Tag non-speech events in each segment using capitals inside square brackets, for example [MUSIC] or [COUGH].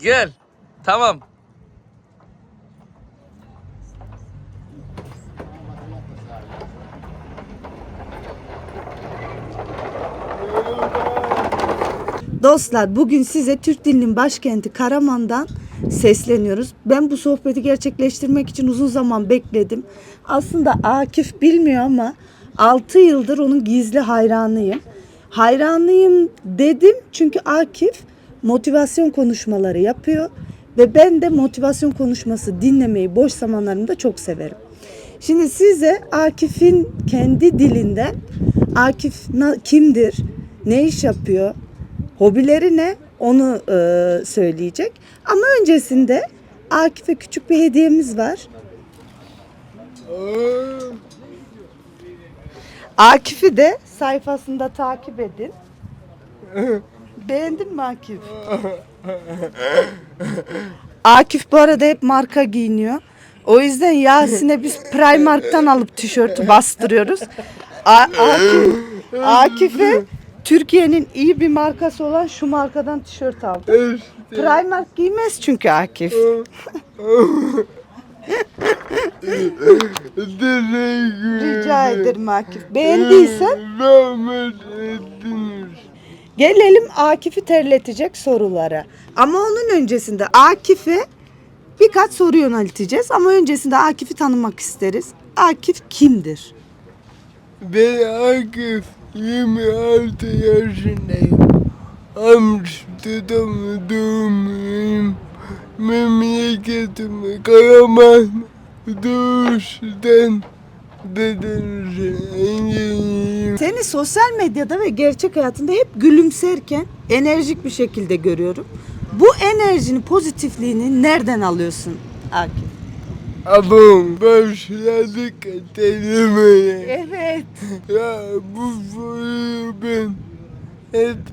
Gel. Tamam. Dostlar bugün size Türk dilinin başkenti Karaman'dan sesleniyoruz. Ben bu sohbeti gerçekleştirmek için uzun zaman bekledim. Aslında Akif bilmiyor ama 6 yıldır onun gizli hayranıyım. Hayranıyım dedim çünkü Akif motivasyon konuşmaları yapıyor ve ben de motivasyon konuşması dinlemeyi boş zamanlarımda çok severim. Şimdi size Akif'in kendi dilinden Akif kimdir, ne iş yapıyor, hobileri ne onu e, söyleyecek. Ama öncesinde Akif'e küçük bir hediyemiz var. Akif'i de sayfasında takip edin. [LAUGHS] Beğendin mi Akif? [LAUGHS] Akif bu arada hep marka giyiniyor. O yüzden Yasin'e biz Primark'tan alıp tişörtü bastırıyoruz. A- Akif, Akif'e Türkiye'nin iyi bir markası olan şu markadan tişört aldım. Primark giymez çünkü Akif. [LAUGHS] Rica ederim Akif. Beğendiysen Rahmet ettiniz. Gelelim Akif'i terletecek sorulara. Ama onun öncesinde Akif'e birkaç soru yönelteceğiz. Ama öncesinde Akif'i tanımak isteriz. Akif kimdir? Ben Akif, 26 yaşındayım. Amsterdam doğumluyum. Memleketim Karaman. Doğuştan. Seni sosyal medyada ve gerçek hayatında hep gülümserken enerjik bir şekilde görüyorum. Bu enerjini, pozitifliğini nereden alıyorsun Akif? Abam başladık denemeye. Evet. Ya bu soruyu ben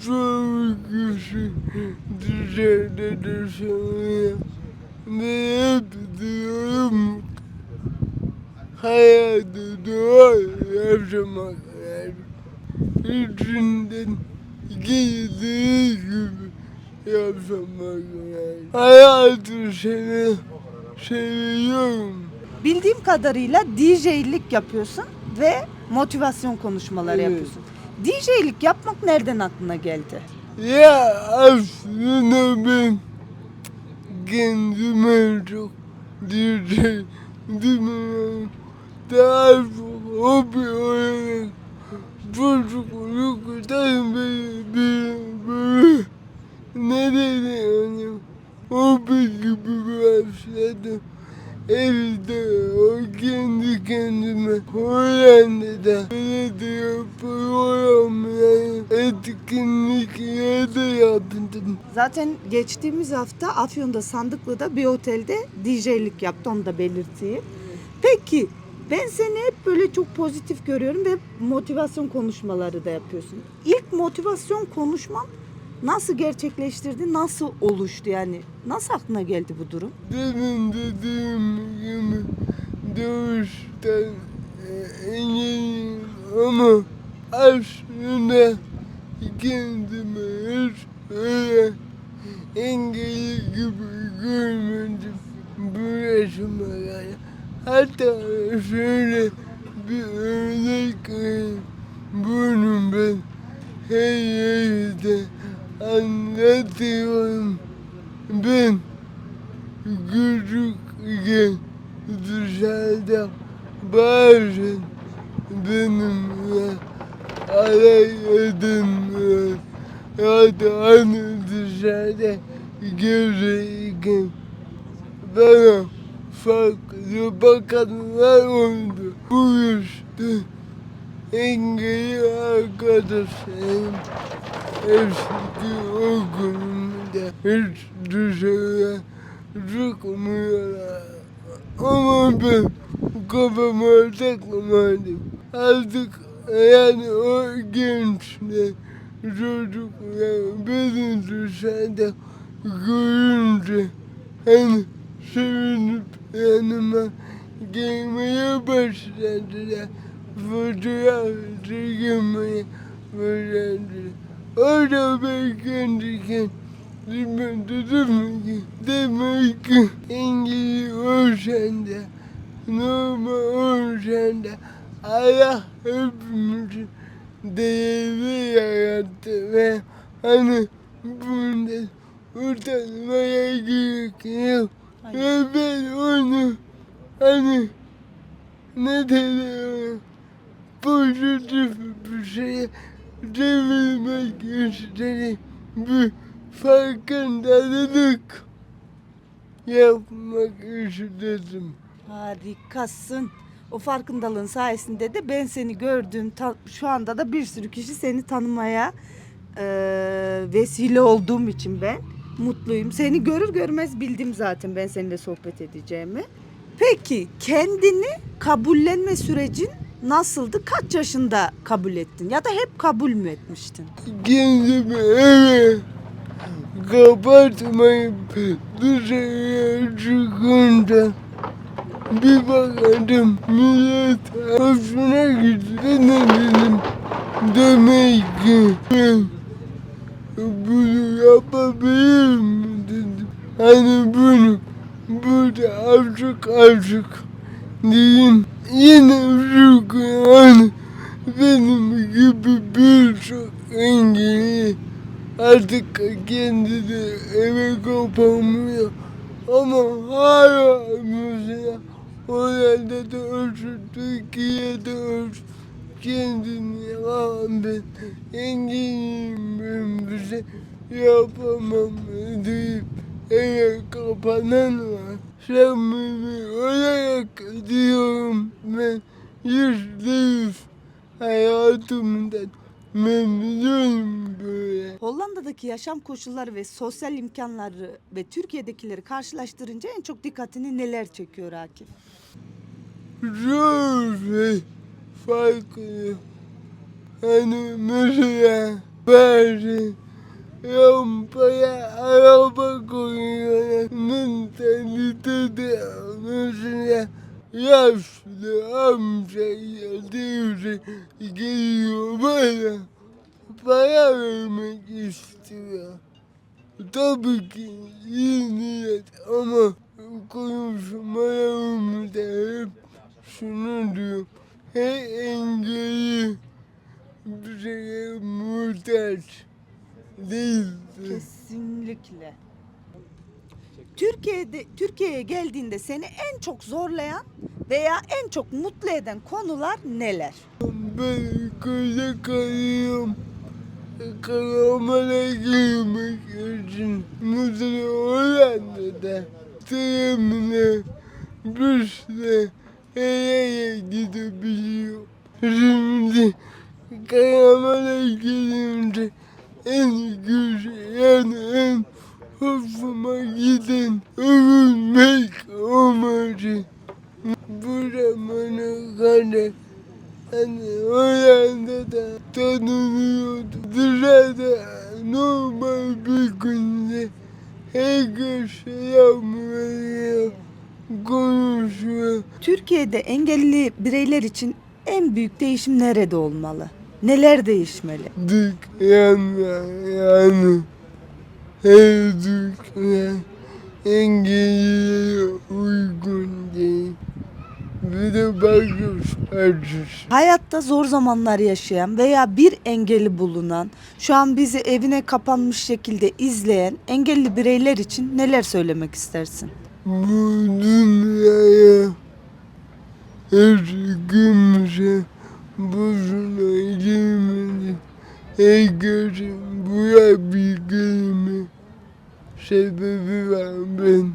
çok kişi dışarıda hep diyorum ki, hayatı yaşamak lazım. İçinden geldiği gibi lazım. Hayatı seni seviyorum. Bildiğim kadarıyla DJ'lik yapıyorsun ve motivasyon konuşmaları Evet. yapıyorsun. DJ'lik yapmak nereden aklına geldi? Ya aslında ben kendime çok diyeceğim bilmiyorum. Hobi olarak çocukluktan beri bir böyle ne deniyor hobi gibi başladım. Evde o kendi kendime Hollanda'da belediye programları etkinlikleri de yaptım. Zaten geçtiğimiz hafta Afyon'da Sandıklı'da bir otelde DJ'lik yaptı onu da belirteyim. Peki ben seni hep böyle çok pozitif görüyorum ve motivasyon konuşmaları da yapıyorsun. İlk motivasyon konuşman nasıl gerçekleştirdi, nasıl oluştu yani? Nasıl aklına geldi bu durum? Demin dediğim gibi doğuştan engelliyim ama aslında kendimi hiç öyle engelli gibi görmedim bu yaşıma. Hatta şöyle bir örnek. Bunu ben her yerde anlatıyorum. Ben küçükken dışarıda bazen benimle alay edinler. Da hani dışarıda gezerken bana farklı bakanlar oldu. Bu yüzden engelli arkadaşlarım eski okulumda hiç dışarıya çıkmıyorlar. Ama ben kafama takmadım. Artık yani o gençler, çocuklar beni dışarıda görünce hani yanıma gelmeye başladılar. Fotoğraf çekilmeye başladılar. Orada ben kendi Demek dedim ki, demek ki İngiliz ölsen de, normal ölsen de Allah hepimizi değerli yarattı ve hani bunda utanmaya gerek yok. Ve ben onu hani ne deniyor pozitif bir şeye çevirmek istedim. Bir farkındalık yapmak istedim. Harikasın. O farkındalığın sayesinde de ben seni gördüm. Ta- şu anda da bir sürü kişi seni tanımaya e, vesile olduğum için ben mutluyum. Seni görür görmez bildim zaten ben seninle sohbet edeceğimi. Peki kendini kabullenme sürecin nasıldı? Kaç yaşında kabul ettin? Ya da hep kabul mü etmiştin? Kendimi eve kapatmayıp dışarıya çıkınca bir bakardım millet hoşuna gitti ne dedim demek ki bunu yapabilir mi dedim. Hani bunu burada azıcık azıcık diyeyim yine şu yani benim gibi birçok engelli artık kendini eve kapamıyor. Ama hala mesela Hollanda da olsun, Türkiye'de olsun kendini ben engelliyim ben bir şey yapamam deyip eve kapanan var. Samimi olarak diyorum ben yüzde yüz hayatımdan memnunum böyle. Hollanda'daki yaşam koşulları ve sosyal imkanları ve Türkiye'dekileri karşılaştırınca en çok dikkatini neler çekiyor Akif? Zor ve farklı. Hani mesela bazı rampaya araba koyuyorlar. Mentalitede mesela yaşlı amca ya teyze geliyor bana para vermek istiyor. Tabii ki iyi niyet ama konuşmalarımda hep şunu diyorum. Her engelli bir şeye muhtaç değildir. Kesinlikle. Türkiye'de Türkiye'ye geldiğinde seni en çok zorlayan veya en çok mutlu eden konular neler? Ben köyde kalıyorum. Karamana girmek için Mutlu Hollanda'da Tremine Büsle Ereğe gidebiliyor. Şimdi Karaman'a gelince en güzel en hoşuma giden övünmek amacı. Bu zamana kadar Hani Hollanda'da tanınıyordu. Dışarıda normal bir günde herkes selam veriyor, konuşuyor. Türkiye'de engelli bireyler için en büyük değişim nerede olmalı? Neler değişmeli? Dükkanlar yani her dükkan engellilere uygun değil. Bir de açısı. Hayatta zor zamanlar yaşayan veya bir engeli bulunan, şu an bizi evine kapanmış şekilde izleyen engelli bireyler için neler söylemek istersin? Bu dünyaya hiç kimse boşuna girmedi. Herkesin bulabildiğimi sebebi var ben.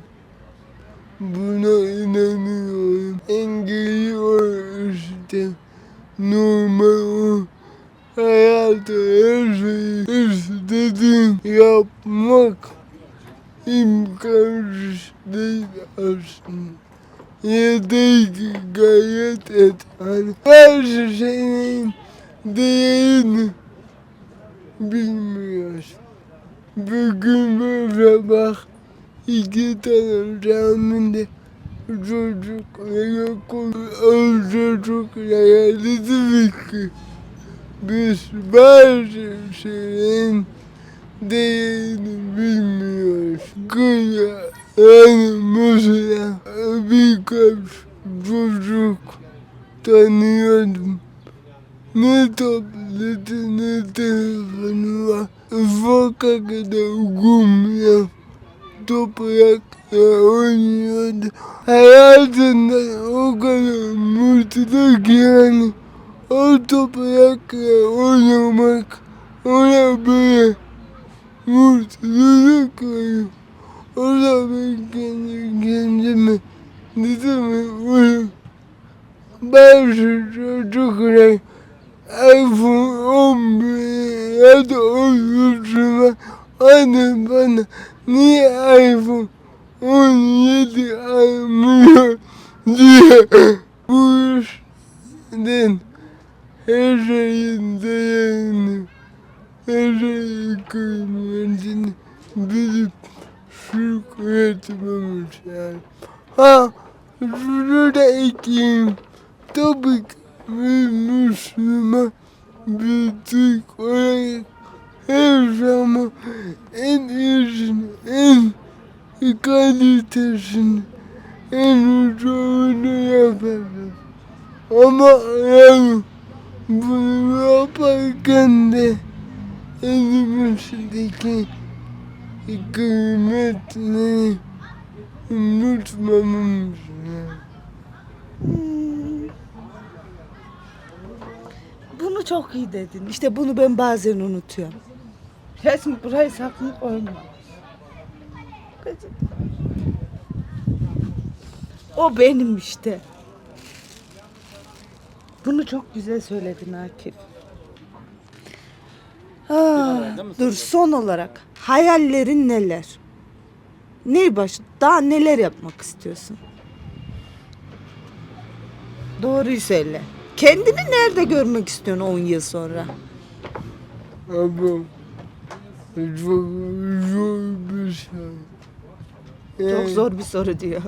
Buna inanıyorum. Engelli o işte. Normal o. Hayatta her şeyi istediğin yapmak imkansız değil aslında. Yeter ki gayret et. Hani bazı şeyin değerini bilmiyorsun. Bugün böyle bak iki tane camide çocuklara konu o çocuklara dedim ki biz bazı şeyin değerini bilmiyoruz. Kıya mesela birkaç çocuk tanıyordum. Ne tableti ne telefonu var. Sokakta kumla toprakla oynuyordu. Hayatında o kadar mutlu ki yani. O toprakla oynamak ona böyle mutluluk veriyor. O da ben kendi kendime dedim oğlum bazı çocuklar iPhone 11 ya da 13 Anne bana niye iPhone 17 almıyor diye bu işten her şeyin değerini her şeyin kıymetini bilip şükretmemiz lazım. Ha şunu da ekleyeyim. Tabii ki bir Müslüman bir Türk olarak her zaman en iyisini, en kalitesini, en ucunu yaparız. Ama yani bunu yaparken de elimizdeki kıymetini unutmamamız. Bunu çok iyi dedin. İşte bunu ben bazen unutuyorum. Resmi burayı sakın koyma. Kızım. O benim işte. Bunu çok güzel söyledin Akif. Dur son olarak hayallerin neler? Ne baş daha neler yapmak istiyorsun? Doğruyu söyle. Kendini nerede görmek istiyorsun 10 yıl sonra? Ama çok zor bir şey. Çok Yani zor bir soru diyor.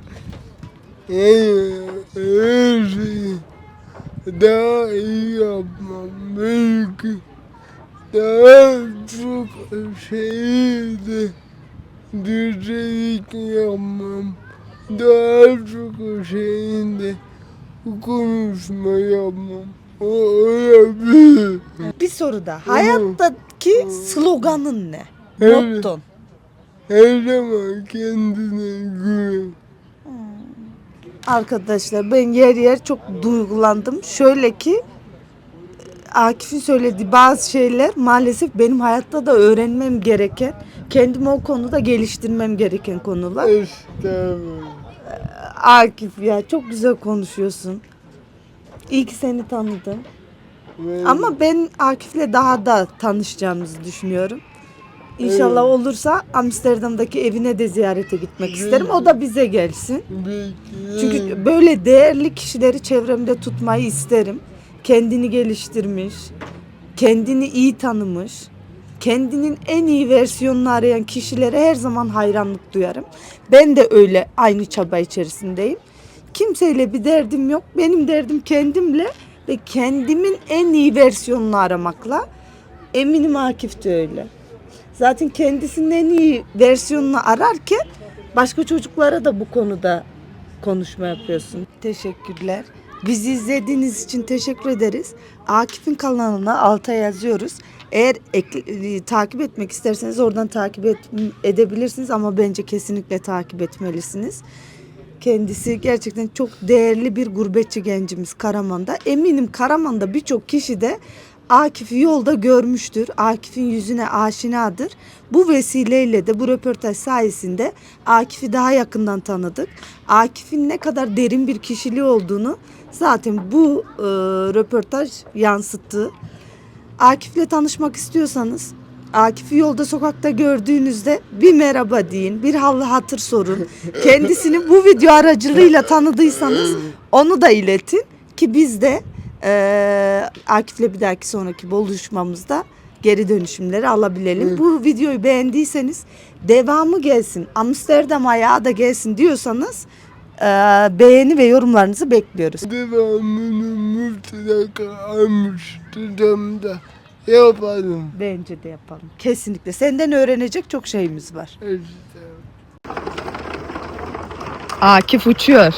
Her şeyi daha iyi yapmam. Belki daha çok şeyi de düzelik yapmam. Daha çok şeyi de konuşma yapmam. O olabilir. Bir soru da. Hayattaki sloganın ne? Evet. Motton. Her zaman kendine güven. Arkadaşlar ben yer yer çok duygulandım. Şöyle ki Akif'in söylediği bazı şeyler maalesef benim hayatta da öğrenmem gereken, kendimi o konuda geliştirmem gereken konular. Estağfurullah. Akif ya çok güzel konuşuyorsun. İyi ki seni tanıdım. Ben- Ama ben Akif'le daha da tanışacağımızı düşünüyorum. İnşallah Evet. olursa Amsterdam'daki evine de ziyarete gitmek isterim. O da bize gelsin. Çünkü böyle değerli kişileri çevremde tutmayı isterim. Kendini geliştirmiş, kendini iyi tanımış, kendinin en iyi versiyonunu arayan kişilere her zaman hayranlık duyarım. Ben de öyle aynı çaba içerisindeyim. Kimseyle bir derdim yok. Benim derdim kendimle ve kendimin en iyi versiyonunu aramakla. Eminim Akif de öyle. Zaten kendisinin en iyi versiyonunu ararken başka çocuklara da bu konuda konuşma yapıyorsun. Teşekkürler. Bizi izlediğiniz için teşekkür ederiz. Akif'in kanalına alta yazıyoruz. Eğer ekle- takip etmek isterseniz oradan takip et- edebilirsiniz ama bence kesinlikle takip etmelisiniz. Kendisi gerçekten çok değerli bir gurbetçi gencimiz Karaman'da. Eminim Karaman'da birçok kişi de Akif'i yolda görmüştür. Akif'in yüzüne aşinadır. Bu vesileyle de bu röportaj sayesinde Akif'i daha yakından tanıdık. Akif'in ne kadar derin bir kişiliği olduğunu zaten bu e, röportaj yansıttı. Akif'le tanışmak istiyorsanız Akif'i yolda sokakta gördüğünüzde bir merhaba deyin, bir hallı hatır sorun. Kendisini bu video aracılığıyla tanıdıysanız onu da iletin ki biz de eee Akif'le bir dahaki sonraki buluşmamızda geri dönüşümleri alabilelim. Bu videoyu beğendiyseniz devamı gelsin, Amsterdam ayağı da gelsin diyorsanız eee, beğeni ve yorumlarınızı bekliyoruz. Devamını mutlaka Amsterdam'da Yapalım. Bence de yapalım. Kesinlikle. Senden öğrenecek çok şeyimiz var. İşte. Akif uçuyor.